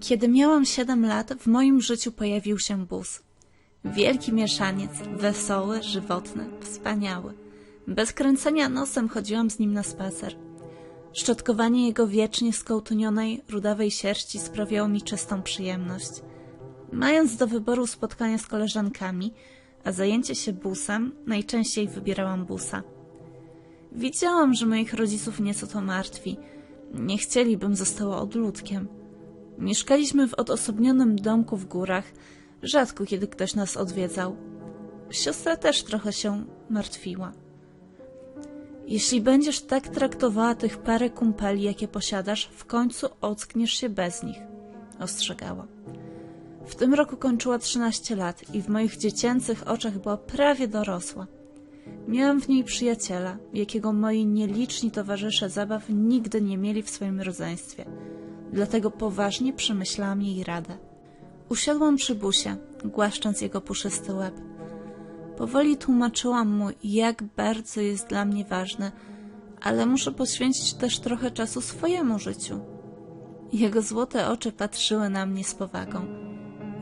Kiedy miałam 7 lat, w moim życiu pojawił się bus. Wielki mieszaniec, wesoły, żywotny, wspaniały. Bez kręcenia nosem chodziłam z nim na spacer. Szczotkowanie jego wiecznie skołtunionej, rudawej sierści sprawiało mi czystą przyjemność. Mając do wyboru spotkania z koleżankami, a zajęcie się busem, najczęściej wybierałam busa. Widziałam, że moich rodziców nieco to martwi. Nie chcieli, bym została odludkiem. Mieszkaliśmy w odosobnionym domku w górach, rzadko kiedy ktoś nas odwiedzał. Siostra też trochę się martwiła. Jeśli będziesz tak traktowała tych parę kumpeli, jakie posiadasz, w końcu ockniesz się bez nich, ostrzegała. W tym roku kończyła 13 lat i w moich dziecięcych oczach była prawie dorosła. Miałam w niej przyjaciela, jakiego moi nieliczni towarzysze zabaw nigdy nie mieli w swoim rodzeństwie. Dlatego poważnie przemyślałam jej radę. Usiadłam przy busie, głaszcząc jego puszysty łeb. Powoli tłumaczyłam mu, jak bardzo jest dla mnie ważny, ale muszę poświęcić też trochę czasu swojemu życiu. Jego złote oczy patrzyły na mnie z powagą.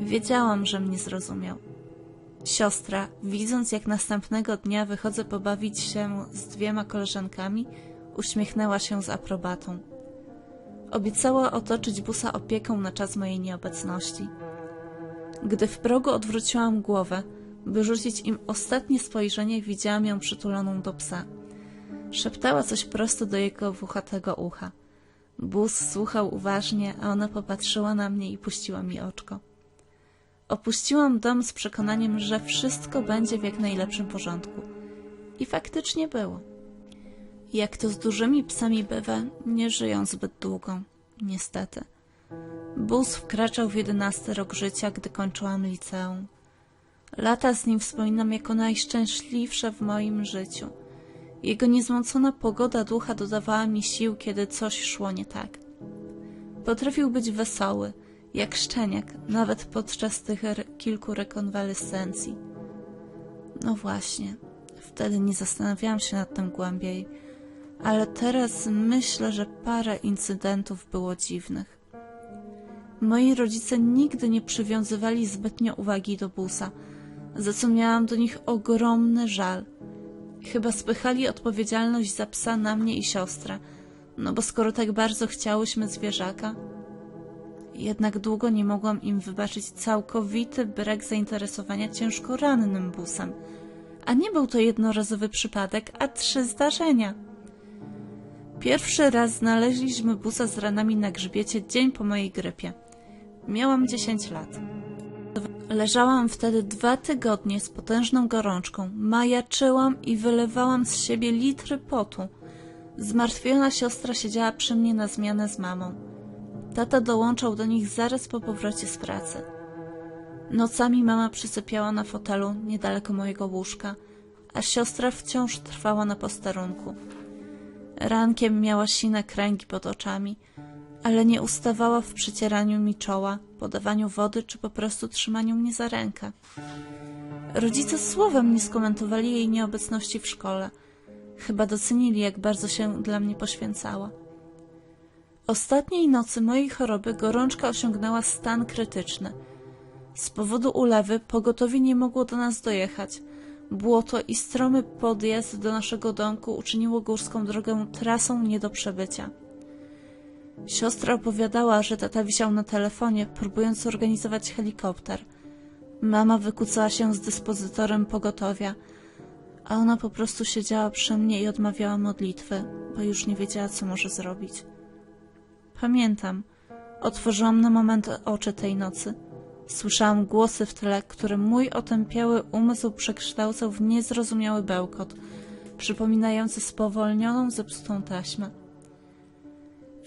Wiedziałam, że mnie zrozumiał. Siostra, widząc jak następnego dnia wychodzę pobawić się z dwiema koleżankami, uśmiechnęła się z aprobatą. Obiecała otoczyć busa opieką na czas mojej nieobecności. Gdy w progu odwróciłam głowę, by rzucić im ostatnie spojrzenie, widziałam ją przytuloną do psa. Szeptała coś prosto do jego włochatego ucha. Bus słuchał uważnie, a ona popatrzyła na mnie i puściła mi oczko. Opuściłam dom z przekonaniem, że wszystko będzie w jak najlepszym porządku. I faktycznie było. Jak to z dużymi psami bywa, nie żyją zbyt długo, niestety. Bus wkraczał w jedenasty rok życia, gdy kończyłam liceum. Lata z nim wspominam jako najszczęśliwsze w moim życiu. Jego niezmącona pogoda ducha dodawała mi sił, kiedy coś szło nie tak. Potrafił być wesoły, jak szczeniak, nawet podczas tych kilku rekonwalescencji. No właśnie, wtedy nie zastanawiałam się nad tym głębiej, ale teraz myślę, że parę incydentów było dziwnych. Moi rodzice nigdy nie przywiązywali zbytnio uwagi do busa, za co miałam do nich ogromny żal. Chyba spychali odpowiedzialność za psa na mnie i siostrę, no bo skoro tak bardzo chciałyśmy zwierzaka, jednak długo nie mogłam im wybaczyć całkowity brak zainteresowania ciężko rannym busem. A nie był to jednorazowy przypadek, a trzy zdarzenia. Pierwszy raz znaleźliśmy busa z ranami na grzbiecie dzień po mojej grypie. Miałam 10 lat. Leżałam wtedy dwa tygodnie z potężną gorączką, majaczyłam i wylewałam z siebie litry potu. Zmartwiona siostra siedziała przy mnie na zmianę z mamą. Tata dołączał do nich zaraz po powrocie z pracy. Nocami mama przysypiała na fotelu niedaleko mojego łóżka, a siostra wciąż trwała na posterunku. Rankiem miała sine kręgi pod oczami, ale nie ustawała w przycieraniu mi czoła, podawaniu wody czy po prostu trzymaniu mnie za rękę. Rodzice słowem nie skomentowali jej nieobecności w szkole. Chyba docenili, jak bardzo się dla mnie poświęcała. Ostatniej nocy mojej choroby gorączka osiągnęła stan krytyczny. Z powodu ulewy pogotowie nie mogło do nas dojechać. Błoto i stromy podjazd do naszego domku uczyniło górską drogę trasą nie do przebycia. Siostra opowiadała, że tata wisiał na telefonie, próbując zorganizować helikopter. Mama wykucała się z dyspozytorem pogotowia, a ona po prostu siedziała przy mnie i odmawiała modlitwy, bo już nie wiedziała, co może zrobić. Pamiętam. Otworzyłam na moment oczy tej nocy. Słyszałam głosy w tle, które mój otępiały umysł przekształcał w niezrozumiały bełkot, przypominający spowolnioną, zepsutą taśmę.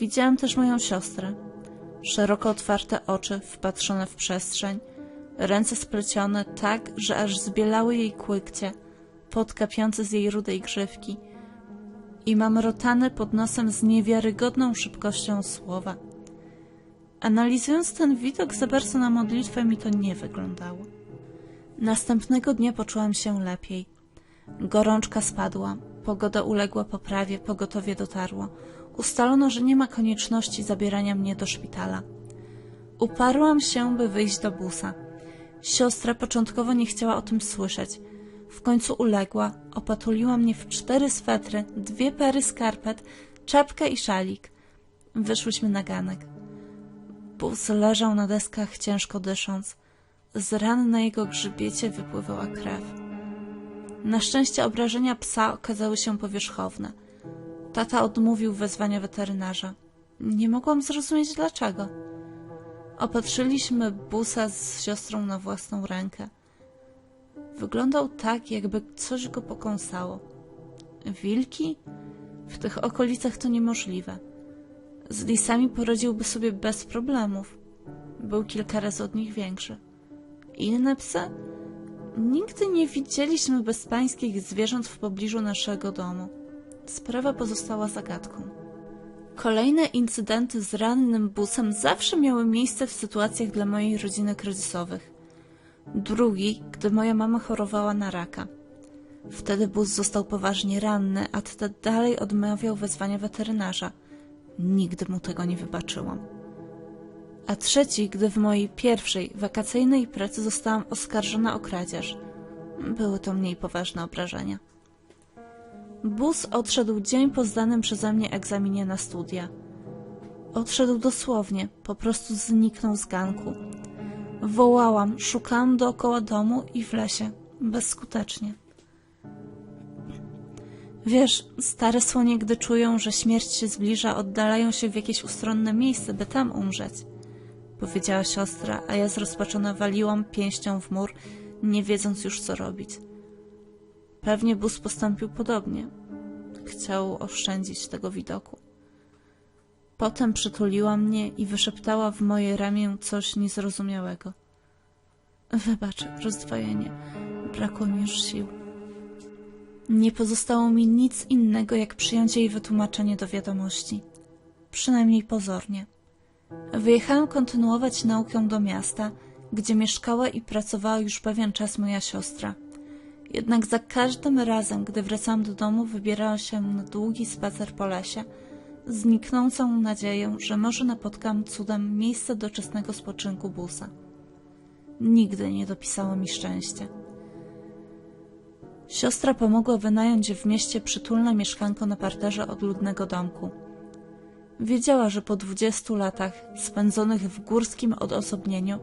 Widziałam też moją siostrę. Szeroko otwarte oczy, wpatrzone w przestrzeń, ręce splecione tak, że aż zbielały jej kłykcie, podkapiące z jej rudej grzywki – i mamrotane pod nosem z niewiarygodną szybkością słowa. Analizując ten widok za bardzo na modlitwę mi to nie wyglądało. Następnego dnia poczułam się lepiej. Gorączka spadła, pogoda uległa poprawie, pogotowie dotarło. Ustalono, że nie ma konieczności zabierania mnie do szpitala. Uparłam się, by wyjść do busa. Siostra początkowo nie chciała o tym słyszeć. W końcu uległa, opatuliła mnie w cztery swetry, dwie pary skarpet, czapkę i szalik. Wyszłyśmy na ganek. Bus leżał na deskach, ciężko dysząc. Z ran na jego grzbiecie wypływała krew. Na szczęście obrażenia psa okazały się powierzchowne. Tata odmówił wezwania weterynarza. Nie mogłam zrozumieć dlaczego. Opatrzyliśmy busa z siostrą na własną rękę. Wyglądał tak, jakby coś go pokąsało. Wilki? W tych okolicach to niemożliwe. Z lisami poradziłby sobie bez problemów. Był kilka razy od nich większy. Inne psy? Nigdy nie widzieliśmy bezpańskich zwierząt w pobliżu naszego domu. Sprawa pozostała zagadką. Kolejne incydenty z rannym busem zawsze miały miejsce w sytuacjach dla mojej rodziny kryzysowych. Drugi, gdy moja mama chorowała na raka. Wtedy bus został poważnie ranny, a tata dalej odmawiał wezwania weterynarza. Nigdy mu tego nie wybaczyłam. A trzeci, gdy w mojej pierwszej, wakacyjnej pracy zostałam oskarżona o kradzież. Były to mniej poważne obrażenia. Bus odszedł dzień po zdanym przeze mnie egzaminie na studia. Odszedł dosłownie, po prostu zniknął z ganku. Wołałam, szukałam dookoła domu i w lesie, bezskutecznie. Wiesz, stare słonie, gdy czują, że śmierć się zbliża, oddalają się w jakieś ustronne miejsce, by tam umrzeć. Powiedziała siostra, a ja zrozpaczona waliłam pięścią w mur, nie wiedząc już co robić. Pewnie bus postąpił podobnie. Chciał oszczędzić tego widoku. Potem przytuliła mnie i wyszeptała w moje ramię coś niezrozumiałego. Wybacz, rozdwojenie. Brakło mi już sił. Nie pozostało mi nic innego, jak przyjąć jej wytłumaczenie do wiadomości. Przynajmniej pozornie. Wyjechałam kontynuować naukę do miasta, gdzie mieszkała i pracowała już pewien czas moja siostra. Jednak za każdym razem, gdy wracałam do domu, wybierałam się na długi spacer po lesie, z niknącą nadzieją, że może napotkam cudem miejsce doczesnego spoczynku busa. Nigdy nie dopisało mi szczęścia. Siostra pomogła wynająć w mieście przytulne mieszkanko na parterze odludnego domku. Wiedziała, że po dwudziestu latach spędzonych w górskim odosobnieniu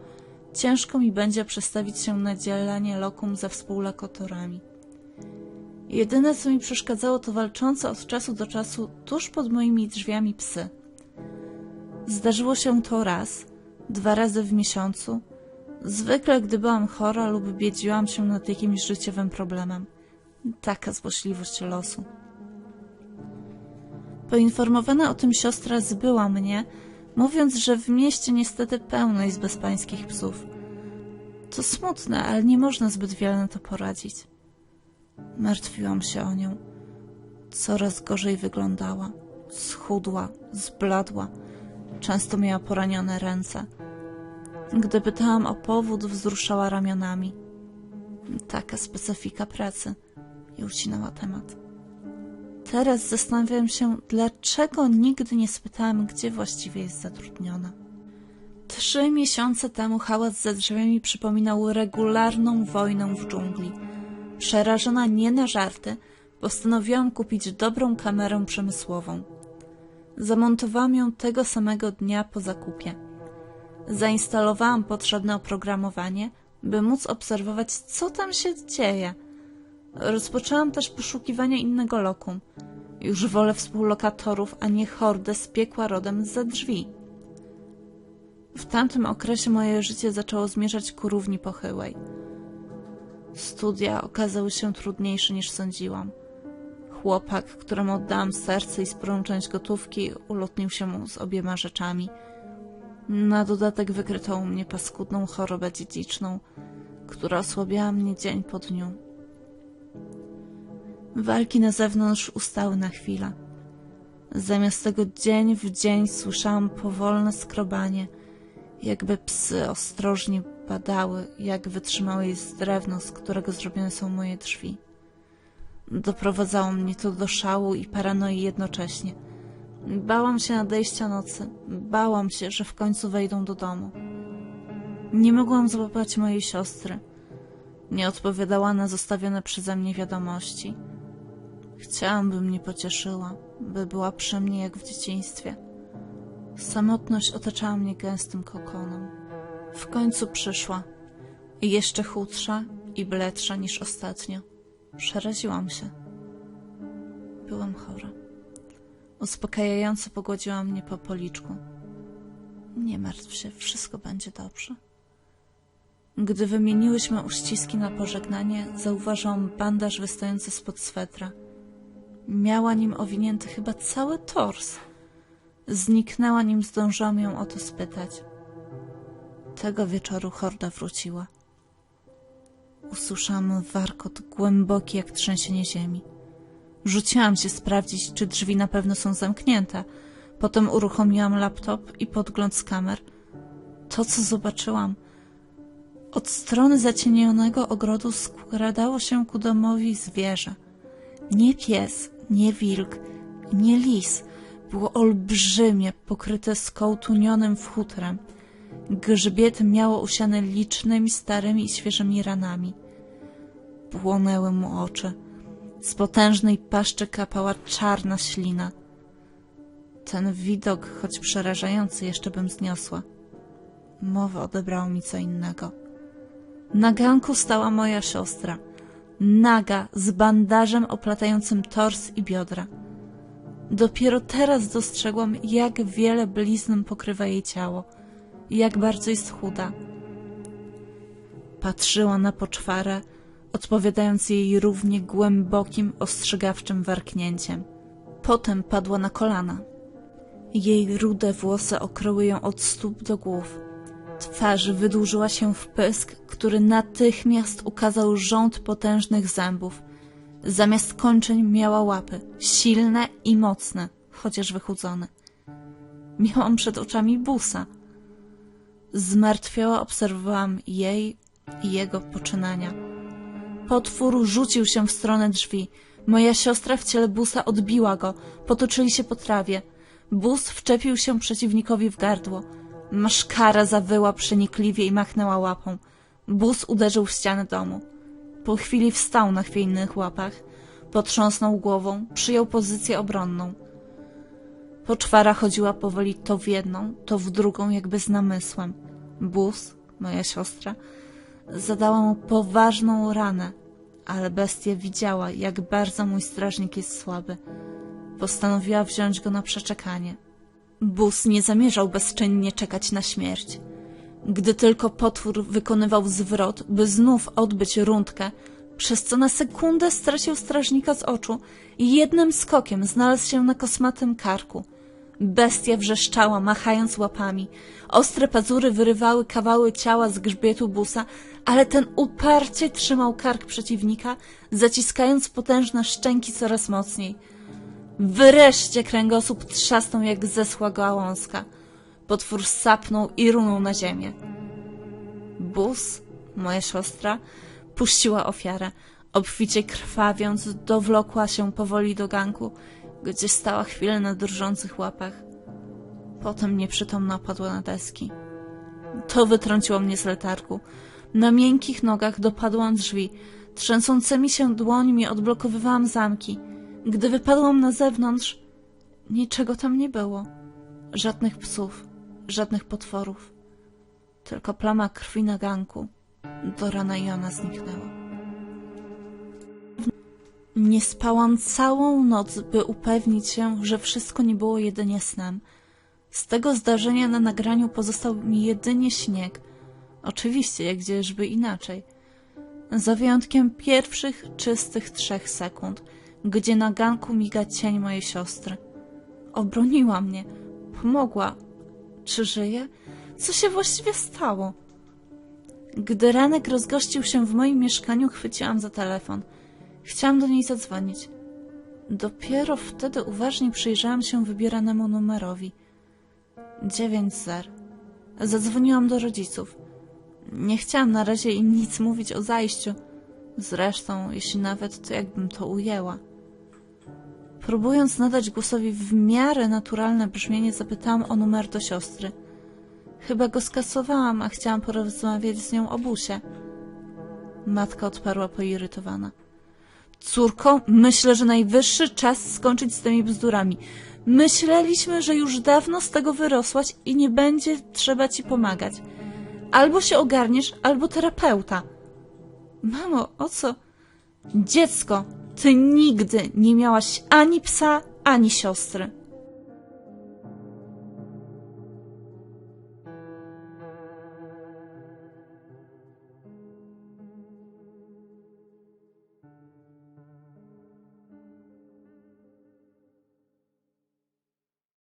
ciężko mi będzie przestawić się na dzielenie lokum ze współlokatorami. Jedyne, co mi przeszkadzało, to walczące od czasu do czasu tuż pod moimi drzwiami psy. Zdarzyło się to raz, dwa razy w miesiącu, zwykle gdy byłam chora lub biedziłam się nad jakimś życiowym problemem. Taka złośliwość losu. Poinformowana o tym siostra zbyła mnie, mówiąc, że w mieście niestety pełno jest bezpańskich psów. To smutne, ale nie można zbyt wiele na to poradzić. Martwiłam się o nią. Coraz gorzej wyglądała. Schudła, zbladła. Często miała poranione ręce. Gdy pytałam o powód, wzruszała ramionami. Taka specyfika pracy. I ucinała temat. Teraz zastanawiam się, dlaczego nigdy nie spytałem, gdzie właściwie jest zatrudniona. Trzy miesiące temu hałas ze drzwiami przypominał regularną wojnę w dżungli. Przerażona nie na żarty, postanowiłam kupić dobrą kamerę przemysłową. Zamontowałam ją tego samego dnia po zakupie. Zainstalowałam potrzebne oprogramowanie, by móc obserwować, co tam się dzieje – Rozpoczęłam też poszukiwania innego lokum. Już wolę współlokatorów, a nie hordę z piekła rodem za drzwi. W tamtym okresie moje życie zaczęło zmierzać ku równi pochyłej. Studia okazały się trudniejsze niż sądziłam. Chłopak, któremu oddałam serce i sporą część gotówki, ulotnił się z obiema rzeczami. Na dodatek wykryto u mnie paskudną chorobę dziedziczną, która osłabiała mnie dzień po dniu. Walki na zewnątrz ustały na chwilę. Zamiast tego dzień w dzień słyszałam powolne skrobanie, jakby psy ostrożnie badały, jak wytrzymałe jest drewno, z którego zrobione są moje drzwi. Doprowadzało mnie to do szału i paranoi jednocześnie. Bałam się nadejścia nocy. Bałam się, że w końcu wejdą do domu. Nie mogłam złapać mojej siostry. Nie odpowiadała na zostawione przeze mnie wiadomości. Chciałam, by mnie pocieszyła, by była przy mnie jak w dzieciństwie. Samotność otaczała mnie gęstym kokonem. W końcu przyszła. I jeszcze chudsza i bledsza niż ostatnio. Przeraziłam się. Byłam chora. Uspokajająco pogładziła mnie po policzku. Nie martw się, wszystko będzie dobrze. Gdy wymieniłyśmy uściski na pożegnanie, zauważyłam bandaż wystający spod swetra. Miała nim owinięty chyba cały tors. Zniknęła nim zdążyłam ją o to spytać. Tego wieczoru horda wróciła. Usłyszałam warkot głęboki jak trzęsienie ziemi. Rzuciłam się sprawdzić, czy drzwi na pewno są zamknięte. Potem uruchomiłam laptop i podgląd z kamer. To, co zobaczyłam, od strony zacienionego ogrodu skradało się ku domowi zwierzę. Nie pies, nie wilk, nie lis. Było olbrzymie, pokryte skołtunionym futrem. Grzbiet miało usiane licznymi, starymi i świeżymi ranami. Płonęły mu oczy. Z potężnej paszczy kapała czarna ślina. Ten widok, choć przerażający, jeszcze bym zniosła. Mowa odebrało mi co innego. Na ganku stała moja siostra, naga, z bandażem oplatającym tors i biodra. Dopiero teraz dostrzegłam, jak wiele blizn pokrywa jej ciało, jak bardzo jest chuda. Patrzyła na poczwarę, odpowiadając jej równie głębokim, ostrzegawczym warknięciem. Potem padła na kolana. Jej rude włosy okryły ją od stóp do głów. Twarz wydłużyła się w pysk, który natychmiast ukazał rząd potężnych zębów. Zamiast kończeń miała łapy, silne i mocne, chociaż wychudzone. Miałam przed oczami busa. Zmartwiała obserwowałam jej i jego poczynania. Potwór rzucił się w stronę drzwi. Moja siostra w ciele busa odbiła go. Potoczyli się po trawie. Bus wczepił się przeciwnikowi w gardło. Maszkara zawyła przenikliwie i machnęła łapą. Bus uderzył w ścianę domu. Po chwili wstał na chwiejnych łapach. Potrząsnął głową, przyjął pozycję obronną. Poczwara chodziła powoli to w jedną, to w drugą, jakby z namysłem. Bus, moja siostra, zadała mu poważną ranę, ale bestia widziała, jak bardzo mój strażnik jest słaby. Postanowiła wziąć go na przeczekanie. Bus nie zamierzał bezczynnie czekać na śmierć. Gdy tylko potwór wykonywał zwrot, by znów odbyć rundkę, przez co na sekundę stracił strażnika z oczu i jednym skokiem znalazł się na kosmatym karku. Bestia wrzeszczała, machając łapami. Ostre pazury wyrywały kawały ciała z grzbietu busa, ale ten uparcie trzymał kark przeciwnika, zaciskając potężne szczęki coraz mocniej. Wreszcie kręgosłup trzasnął jak zeschła gałązka. Potwór sapnął i runął na ziemię. Bus, moja siostra, puściła ofiarę. Obficie krwawiąc, dowlokła się powoli do ganku, gdzie stała chwilę na drżących łapach. Potem nieprzytomna padła na deski. To wytrąciło mnie z letargu. Na miękkich nogach dopadłam drzwi. Trzęsącymi się dłońmi odblokowywałam zamki. Gdy wypadłam na zewnątrz, niczego tam nie było. Żadnych psów, żadnych potworów. Tylko plama krwi na ganku. Do rana i ona zniknęła. Nie spałam całą noc, by upewnić się, że wszystko nie było jedynie snem. Z tego zdarzenia na nagraniu pozostał mi jedynie śnieg. Oczywiście, jak gdzieżby inaczej. Za wyjątkiem pierwszych, czystych trzech sekund, gdzie na ganku miga cień mojej siostry. Obroniła mnie, pomogła. Czy żyje? Co się właściwie stało? Gdy ranek rozgościł się w moim mieszkaniu, chwyciłam za telefon. Chciałam do niej zadzwonić. Dopiero wtedy uważnie przyjrzałam się wybieranemu numerowi. Dziewięć zer. Zadzwoniłam do rodziców. Nie chciałam na razie im nic mówić o zajściu. Zresztą, jeśli nawet, to jakbym to ujęła. Próbując nadać głosowi w miarę naturalne brzmienie, zapytałam o numer do siostry. Chyba go skasowałam, a chciałam porozmawiać z nią o busie. Matka odparła poirytowana. Córko, myślę, że najwyższy czas skończyć z tymi bzdurami. Myśleliśmy, że już dawno z tego wyrosłaś i nie będzie trzeba ci pomagać. Albo się ogarniesz, albo terapeuta. Mamo, o co? Dziecko, ty nigdy nie miałaś ani psa, ani siostry.